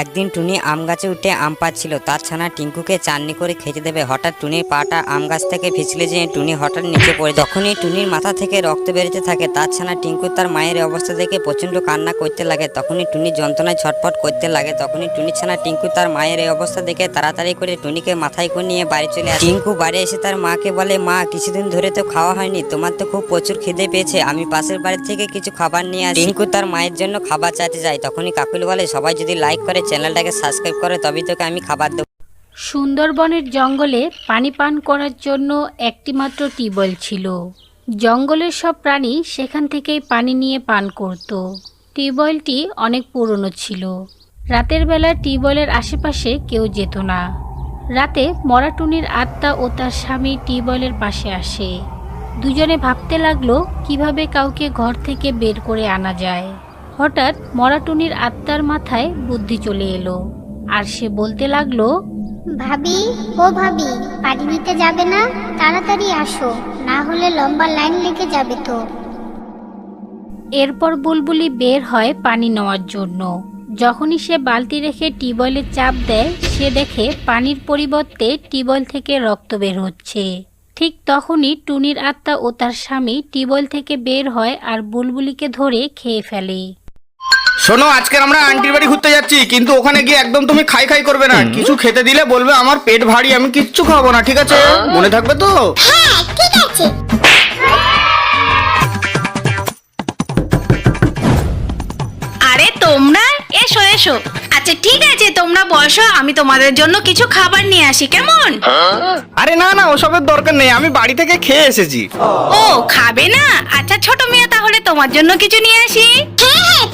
একদিন টুনি আম গাছে উঠে আম পাচ্ছিল তার ছানা টিঙ্কুকে চাননি করে খেতে দেবে। হঠাৎ টুনির পাটা আম গাছ থেকে পিছলে যেয়ে টুনি হঠাৎ নিচে পড়ে। যখনই টুনির মাথা থেকে রক্ত বেরোতে থাকে তার ছানা টিঙ্কু তার মায়ের অবস্থা দেখে প্রচণ্ড কান্না করতে লাগে। তখনই টুনি যন্ত্রণায় ছটফট করতে লাগে। তখনই টুনি ছানা টিঙ্কু তার মায়ের এই অবস্থা দেখে তাড়াতাড়ি করে টুনিকে মাথায় করে নিয়ে বাড়ি চলে আসে। টিঙ্কু বাড়ি এসে তার মাকে বলে, মা, কিছুদিন ধরে তো খাওয়া হয়নি। তোমার তো খুব প্রচুর খিদে পেয়েছে। আমি পাশের বাড়ি থেকে কিছু খাবার নিয়ে আসি। টিঙ্কু তার মায়ের জন্য খাবার চাইতে যায়। তখনই কাকুল বলে, সবাই যদি লাইক করে চ্যানেলটাকে সাবস্ক্রাইব করে তবেই তোকে আমি খাবার দেবো। সুন্দরবনের জঙ্গলে পানি পান করার জন্য একটিমাত্র টিউবওয়েল ছিল। জঙ্গলের সব প্রাণী সেখান থেকেই পানি নিয়ে পান করত। টিউবওয়েলটি অনেক পুরনো ছিল। রাতের বেলা টিউবওয়েলের আশেপাশে কেউ যেত না। রাতে মরাটুনির আত্মা ও তার স্বামী টিউবওয়েলের পাশে আসে। দুজনে ভাবতে লাগল, কীভাবে কাউকে ঘর থেকে বের করে আনা যায়। হঠাৎ মরাটুনির আত্মার মাথায় বুদ্ধি চলে এলো আর সে বলতে লাগল ভাবি ও ভাবি পানি নিতে যাবে না? তাড়াতাড়ি আসো না হলে লম্বা লাইন লেগে যাবে তো। এরপর বুলবুলি বের হয় পানি নেওয়ার জন্য। যখনই সে বালতি রেখে টিউবওয়েলে চাপ দেয় সে দেখে পানির পরিবর্তে টিউবওয়েল থেকে রক্ত বের হচ্ছে। ঠিক তখনই টুনির আত্মা ও তার স্বামী টিউবওয়েল থেকে বের হয় আর বুলবুলিকে ধরে খেয়ে ফেলে। শোনো আজকে আমরা আন্টির বাড়ি ঘুরতে যাচ্ছি কিন্তু ওখানে গিয়ে একদম তুমি খাই খাই করবে না। কিছু খেতে দিলে বলবে আমার পেট ভারী আমি কিচ্ছু খাব না ঠিক আছে? মনে থাকবে তো? হ্যাঁ ঠিক আছে। আরে তোমরা? এসো এসো। আচ্ছা ঠিক আছে তোমরা বসো আমি তোমাদের জন্য কিছু খাবার নিয়ে আসি কেমন? আরে না না ওসবের দরকার নেই আমি বাড়ি থেকে খেয়ে এসেছি। ও খাবে না? আচ্ছা ছোট মেয়ে তাহলে তোমার জন্য কিছু নিয়ে আসি। হ্যাঁ হ্যাঁ